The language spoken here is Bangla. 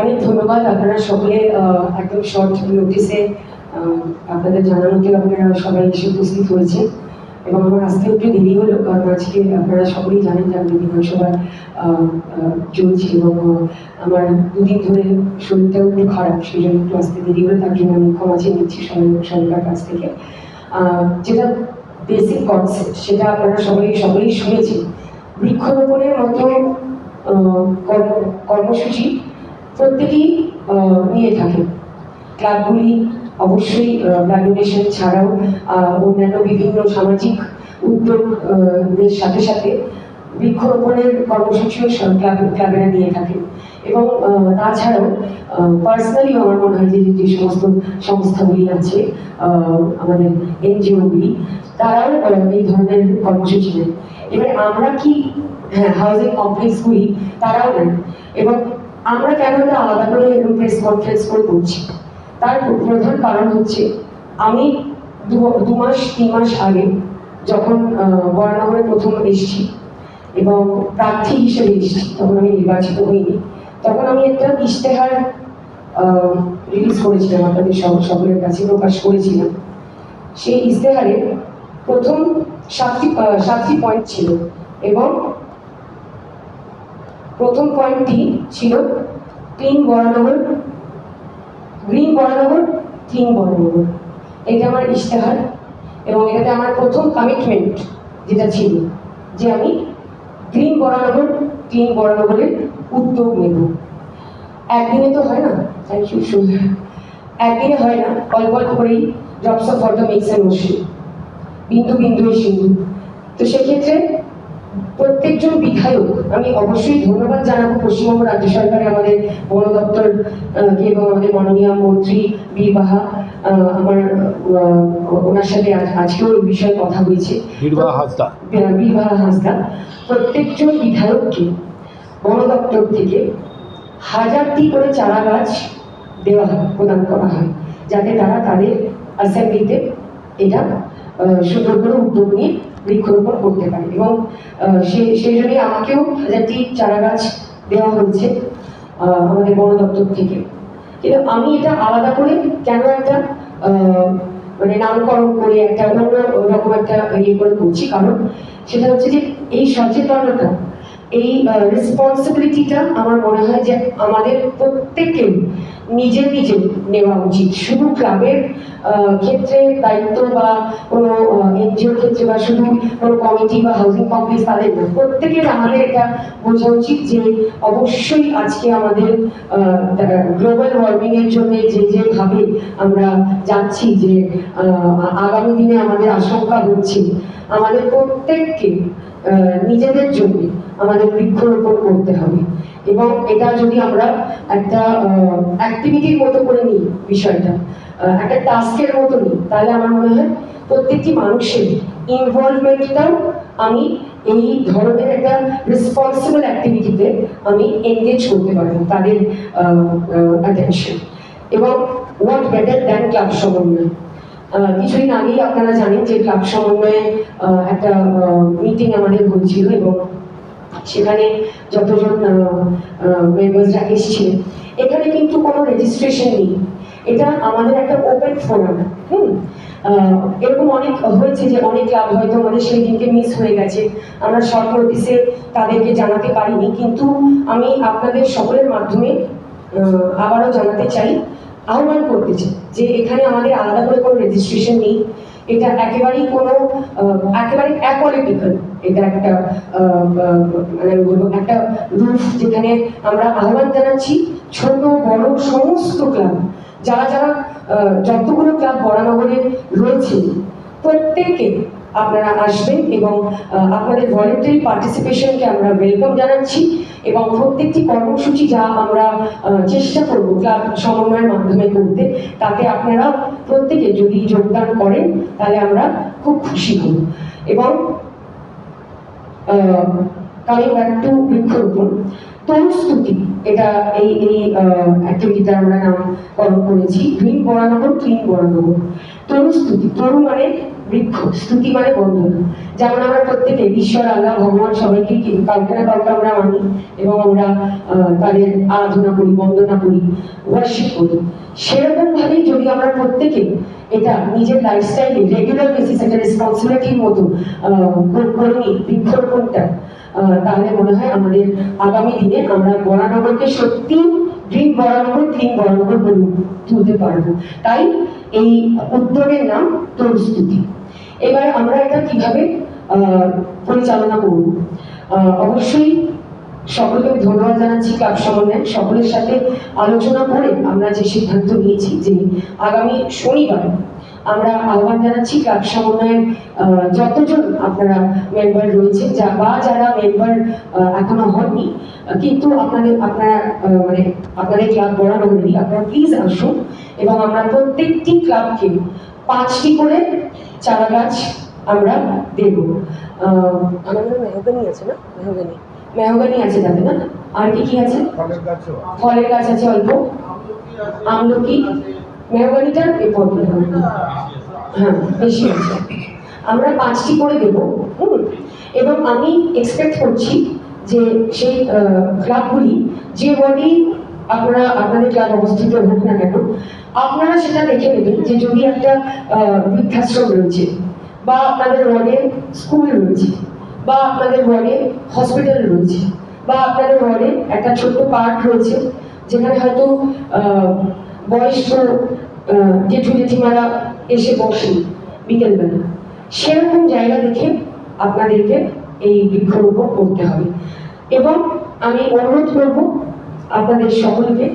অনেক ধন্যবাদ আপনারা সকলে একদম শর্ট নোটিসে আপনাদের জানানোতে আপনারা সবাই এসে উপস্থিত হয়েছে এবং আমার আসতে একটু দেরি হলো, কারণ আজকে আপনারা সকলেই জানেন যে আমি বিধানসভা চলছি এবং আমার দুদিন ধরে শরীরটাও একটু খারাপ সেই জন্য একটু আসতে দেরি হলো, তার জন্য আমি ক্ষমা চেয়ে নিচ্ছি সরকার কাছ থেকে। যেটা বেসিক কনসেপ্ট সেটা আপনারা সবাই, সকলেই শুনেছেন। বৃক্ষরোপণের মতো কর্ম- কর্মসূচি প্রত্যেকেই নিয়ে থাকে। ক্লাবগুলি অবশ্যই ব্লাড ডোনেশন ছাড়াও অন্যান্য বিভিন্ন সামাজিক উদ্যোগের সাথে সাথে বৃক্ষরোপণের কর্মসূচিও ক্লাব, ক্লাবেরা নিয়ে থাকে। এবং তাছাড়াও পার্সোনালি আমার মনে হয় যে যে সমস্ত সংস্থাগুলি আছে আমাদের এনজিওগুলি, তারাও এই ধরনের কর্মসূচি নেয়। এবার আমরা কি হ্যাঁ হাউজিং কমপ্লেক্সগুলি তারাও নেন এবং আমরা কেন এটা আলাদা করে প্রেস কনফারেন্স করে করছি? তার প্রধান কারণ হচ্ছে, আমি দু- মাস, তিন মাস আগে যখন বরানগরে প্রথম এসেছি এবং প্রার্থী হিসেবে এসেছি, তখন আমি নির্বাচিত হইনি, তখন আমি একটা ইশতেহার রিলিজ করেছিলাম আপনাদের সব, সকলের কাছে, প্রকাশ করেছিলাম। সেই ইশতেহারে প্রথম সাতটি সাতটি পয়েন্ট ছিল এবং প্রথম পয়েন্টটি ছিল clean Baranagar green Baranagar clean Baranagar এটা আমার ইশতেহার এবং এটাতে আমার প্রথম কমিটমেন্ট যেটা ছিল যে আমি গ্রিন বরানগর ক্লিন বরানগরের উদ্যোগ নেব। একদিনে তো হয় না থ্যাংক ইউ সুন্দর একদিনে হয় না, অল্প অল্প করেই drops of water makes motion বিন্দু বিন্দু সিন্ধু। তো সেক্ষেত্রে প্রত্যেকজন বিধায়ক আমি অবশ্যই ধন্যবাদ জানাব পশ্চিমবঙ্গ রাজ্য সরকারের আমাদের বন দপ্তর এবং আমাদের মাননীয় মন্ত্রী বীরবাহা আহ, আমার ওনার সাথে আজ- আজকেও এই বিষয়ে কথা হয়েছে। নির্বাহ হাসদা। প্রত্যেকজন বিধায়ককে বন দপ্তর থেকে হাজারটি করে চারা গাছ দেওয়া হয় প্রদান করা হয় যাতে তারা তাদের অ্যাসেম্বলিতে এটা সুন্দর করে উদ্যোগ নিয়ে বৃক্ষরোপণ করতে পারে। এবং সেই জন্যই আমাকেও হাজারটি চারা গাছ দেওয়া হয়েছে আমাদের বন দপ্তর থেকে। কিন্তু আমি এটা আলাদা করে কেন একটা মানে নামকরণ করে একটা অন্য রকম একটা ইয়ে করে করছি, কারণ সেটা হচ্ছে যে এই সচেতনতা, এই রেসপন্সিবিলিটিটা আমার মনে হয় যে আমাদের প্রত্যেকের নিজে নিজে নেওয়া উচিত। শুধু ক্লাবের ক্ষেত্রে দায়িত্ব বা কোনো এনজিওর ক্ষেত্রে বা শুধু কোনো কমিটি বা হাউজিং কমপ্লেক্স তাদের না। প্রত্যেকের আমাদের এটা বোঝা উচিত যে অবশ্যই আজকে আমাদের গ্লোবাল ওয়ার্মিং এর জন্য যে যেভাবে আমরা যাচ্ছি যে আগামী দিনে আমাদের আশঙ্কা হচ্ছে, আমাদের প্রত্যেককে নিজেদের জন্য আমাদের বৃক্ষরোপণ করতে হবে। এবং এটা যদি আমরা একটা অ্যাক্টিভিটির মতো করে নিই বিষয়টা একটা টাস্কের মতো নিই, তাহলে আমার মনে হয় প্রত্যেকটি মানুষের ইনভলভমেন্টটাও আমি এই ধরনের একটা রেসপন্সিবল অ্যাক্টিভিটিতে আমি এনগেজ করতে পারব তাদের অ্যাটেনশন এবং হোয়াট বেটার দ্যান ক্লাব সমন্বয়? কিছুদিন আগেই আপনারা জানেন যে ক্লাব সমন্বয়ে একটা মিটিং আমাদের হয়েছিল এবং সেখানে যতজন মেম্বার্সরা এসেছিলেন। এখানে কিন্তু কোনো রেজিস্ট্রেশন নেই। এটা আমাদের একটা ওপেন ফোরাম হুম? এরকম অনেক হয়েছে যে অনেক ক্লাব হয়তো আমাদের সেই দিনকে মিস হয়ে গেছে। আমরা শর্ট নোটিসে তাদেরকে জানাতে পারিনি, কিন্তু আমি আপনাদের সকলের মাধ্যমে আবারও জানাতে চাই, আহ্বান করতে চাই যে এখানে আমাদের আলাদা করে কোনো রেজিস্ট্রেশন নেই। এটা একেবারেই কোনো একেবারে অ্যাপলিটিক্যাল এটা একটা মানে বলব একটা রুফ যেখানে আমরা আহ্বান জানাচ্ছি ছোট, বড় সমস্ত ক্লাব যারা যারা যতগুলো ক্লাব বরানগরে রয়েছে প্রত্যেককে আপনারা আসবেন এবং আপনাদের ভলেন্টারি পার্টিসিপেশনকে আমরা ওয়েলকাম জানাচ্ছি এবং প্রত্যেকটি কর্মসূচি যা আমরা চেষ্টা করব ক্লাব সমন্বয়ের মাধ্যমে করতে, তাতে আপনারা প্রত্যেকে যদি যোগদান করেন, তাহলে আমরা খুব খুশি হব। এবং কামিং ব্যাক টু বৃক্ষরোপণ। তরুস্তুতি এটা এই এই অ্যাক্টিভিটিটা আমরা নামকরণ করেছি। Green Baranagar clean Baranagar. তরুস্তুতি তরু মানে বৃক্ষ স্তুতি মানে বন্দনা যেমন আমরা প্রত্যেকে ঈশ্বর, আল্লাহ, ভগবান সবাইকে কাউকে না আমরা মানি এবং আমরা তাদের আরাধনা করি, বন্দনা করি ওয়ার্শিপ করি। সেরকম ভাবেই যদি আমরা প্রত্যেকে এটা নিজের লাইফস্টাইলে রেগুলার বেসিস একটা রেসপন্সিবিলিটির মতো করে- নিই বৃক্ষরোপণটা তাহলে মনে হয় আমাদের আগামী দিনে আমরা বরানগরকে সত্যি ড্রিম বরানগর ক্লিন বরানগর তুলতে পারব। তাই এই উদ্যোগের নাম প্রস্তুতি। এবার আমরা এটা কীভাবে পরিচালনা করব? অবশ্যই সকলকে ধন্যবাদ জানাচ্ছি ক্লাব সমন্বয়। সকলের সাথে আলোচনা করে আমরা যে সিদ্ধান্ত নিয়েছি যে আগামী শনিবার আমরা আহ্বান জানাচ্ছি ক্লাব সমন্বয়ের যতজন আপনারা মেম্বার রয়েছে যা বা যারা মেম্বার এখনও হননি, কিন্তু আপনাদের, আপনারা মানে আপনাদের ক্লাব বড়ানো হয়নি আপনারা প্লিজ আসুন এবং আমরা প্রত্যেকটি ক্লাবকে পাঁচটি করে চারা গাছ আমরা দেব। আমাদের মেহগানি আছে না? মেহগানি। মেহগানি আছে তাতে না? আর কি কি আছে? ফলের গাছ আছে অল্প। আমলকি। মেহগানিটার এ পদ্ম হ্যাঁ বেশি আছে আমরা পাঁচটি করে দেবো। হুম। এবং আমি এক্সপেক্ট করছি যে সেই ক্লাবগুলি যে ওয়ার্ডে আপনারা, আপনাদের ক্লাব অবস্থিত হোক না কেন, আপনারা সেটা দেখে নেবেন যে যদি একটা বৃদ্ধাশ্রম রয়েছে, বা আপনাদের ওয়ার্ডে স্কুল রয়েছে, বা আপনাদের ওয়ার্ডে হসপিটাল রয়েছে, বা আপনাদের ওয়ার্ডে একটা ছোট্ট পার্ক রয়েছে, যেখানে হয়তো বয়স্ক জেঠু জেঠিমারা এসে বসেন বিকেলবেলা। সেরকম জায়গা দেখে আপনাদেরকে এই বৃক্ষরোপণ করতে হবে। এবং আমি অনুরোধ করব আপনাদের সকলকে